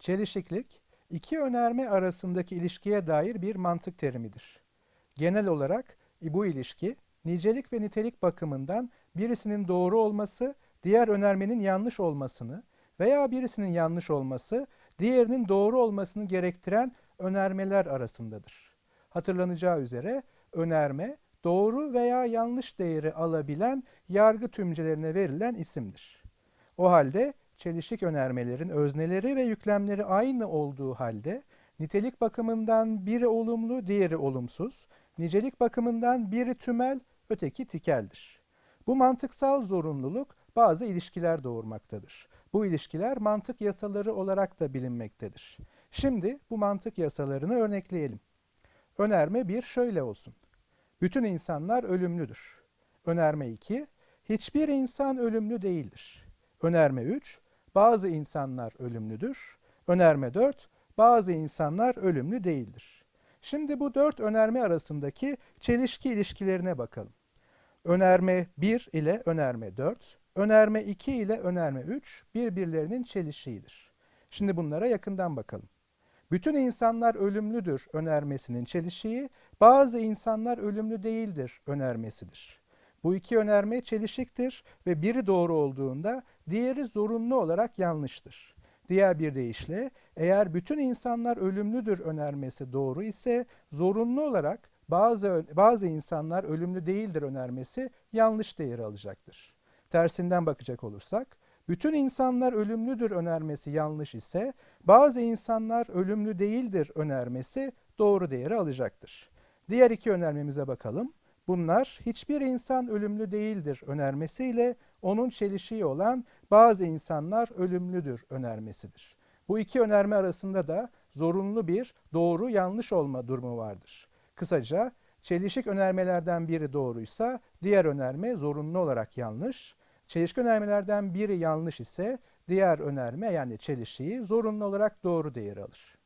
Çelişiklik, iki önerme arasındaki ilişkiye dair bir mantık terimidir. Genel olarak bu ilişki, nicelik ve nitelik bakımından birisinin doğru olması, diğer önermenin yanlış olmasını veya birisinin yanlış olması, diğerinin doğru olmasını gerektiren önermeler arasındadır. Hatırlanacağı üzere önerme, doğru veya yanlış değeri alabilen yargı tümcelerine verilen isimdir. O halde çelişik önermelerin özneleri ve yüklemleri aynı olduğu halde nitelik bakımından biri olumlu, diğeri olumsuz, nicelik bakımından biri tümel, öteki tikeldir. Bu mantıksal zorunluluk bazı ilişkiler doğurmaktadır. Bu ilişkiler mantık yasaları olarak da bilinmektedir. Şimdi bu mantık yasalarını örnekleyelim. Önerme 1 şöyle olsun. Bütün insanlar ölümlüdür. Önerme 2, hiçbir insan ölümlü değildir. Önerme 3, bazı insanlar ölümlüdür. Önerme 4, bazı insanlar ölümlü değildir. Şimdi bu dört önerme arasındaki çelişki ilişkilerine bakalım. Önerme 1 ile önerme 4, önerme 2 ile önerme 3 birbirlerinin çelişiğidir. Şimdi bunlara yakından bakalım. Bütün insanlar ölümlüdür önermesinin çelişiği, bazı insanlar ölümlü değildir önermesidir. Bu iki önerme çelişiktir ve biri doğru olduğunda diğeri zorunlu olarak yanlıştır. Diğer bir deyişle eğer bütün insanlar ölümlüdür önermesi doğru ise zorunlu olarak bazı bazı insanlar ölümlü değildir önermesi yanlış değer alacaktır. Tersinden bakacak olursak bütün insanlar ölümlüdür önermesi yanlış ise bazı insanlar ölümlü değildir önermesi doğru değeri alacaktır. Diğer iki önermemize bakalım. Bunlar hiçbir insan ölümlü değildir önermesiyle onun çelişiği olan bazı insanlar ölümlüdür önermesidir. Bu iki önerme arasında da zorunlu bir doğru yanlış olma durumu vardır. Kısaca çelişik önermelerden biri doğruysa diğer önerme zorunlu olarak yanlış. Çelişki önermelerden biri yanlış ise diğer önerme yani çelişiği zorunlu olarak doğru değer alır.